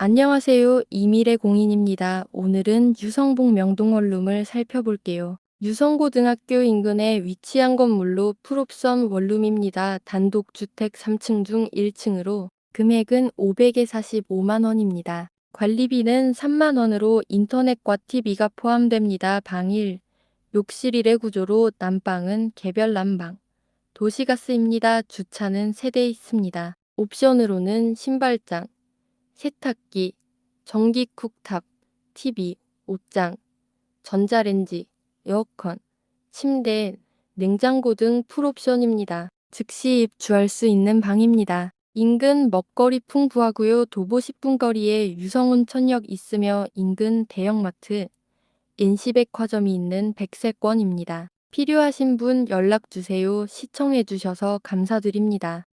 안녕하세요. 이미래 공인입니다. 오늘은 유성봉 명동원룸을 살펴볼게요. 유성고등학교 인근에 위치한 건물로 풀옵션 원룸입니다. 단독주택 3층 중 1층으로 금액은 500에 45만 원입니다. 관리비는 3만 원으로 인터넷과 TV가 포함됩니다. 방 1, 욕실 1의 구조로 난방은 개별 난방. 도시가스입니다. 주차는 3대 있습니다. 옵션으로는 신발장, 세탁기, 전기 쿡탑, TV, 옷장, 전자레인지, 에어컨, 침대, 냉장고 등 풀옵션입니다. 즉시 입주할 수 있는 방입니다. 인근 먹거리 풍부하고요. 도보 10분 거리에 유성온천역 있으며 인근 대형마트, NC백화점이 있는 백세권입니다. 필요하신 분 연락 주세요. 시청해 주셔서 감사드립니다.